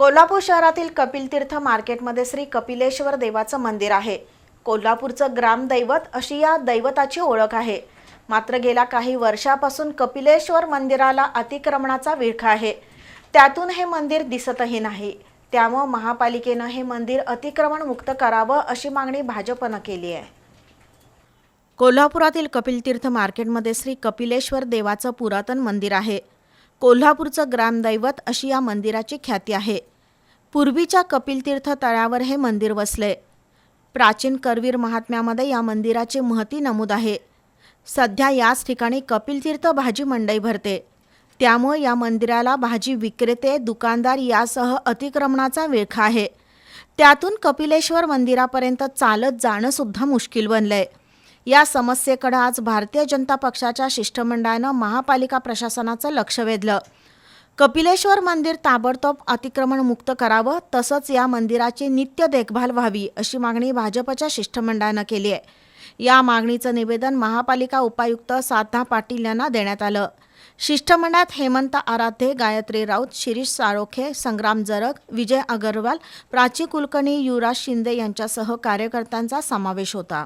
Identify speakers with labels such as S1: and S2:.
S1: कोल्हापूर शहरातील कपिलतीर्थ मार्केटमध्ये श्री कपिलेश्वर देवाचं मंदिर आहे. कोल्हापूरचं ग्रामदैवत अशी या दैवताची ओळख आहे. मात्र गेल्या काही वर्षापासून कपिलेश्वर मंदिराला अतिक्रमणाचा विळखा आहे. त्यातून हे मंदिर दिसतही नाही. त्यामुळं महापालिकेनं हे मंदिर अतिक्रमण मुक्त करावं अशी मागणी भाजपनं केली आहे. कोल्हापुरातील कपिलतीर्थ मार्केटमध्ये श्री कपिलेश्वर देवाचं पुरातन मंदिर आहे. कोल्हापूरचं ग्रामदैवत अशी या मंदिराची ख्याती आहे. पूर्वीच्या कपिलतीर्थ तळ्यावर हे मंदिर वसले. प्राचीन करवीर महात्म्यामध्ये या मंदिराची महती नमूद आहे. सध्या याच ठिकाणी कपिलतीर्थ भाजी मंडई भरते. त्यामुळे या मंदिराला भाजी विक्रेते दुकानदार यासह अतिक्रमणाचा विळखा आहे. त्यातून कपिलेश्वर मंदिरापर्यंत चालत जाणंसुद्धा मुश्किल मुश्किल बनलंय. या समस्येकडे आज भारतीय जनता पक्षाच्या शिष्टमंडळानं महापालिका प्रशासनाचं लक्ष वेधलं. कपिलेश्वर मंदिर ताबडतोब अतिक्रमण मुक्त करावं तसंच या मंदिराची नित्य देखभाल व्हावी अशी मागणी भाजपच्या शिष्टमंडळानं केली आहे. या मागणीचं निवेदन महापालिका उपायुक्त साधना पाटील यांना देण्यात आलं. शिष्टमंडळात हेमंत आराध्ये गायत्री राऊत शिरीष साळोखे संग्राम जरग विजय अगरवाल प्राची कुलकर्णी युवराज शिंदे यांच्यासह कार्यकर्त्यांचा समावेश होता.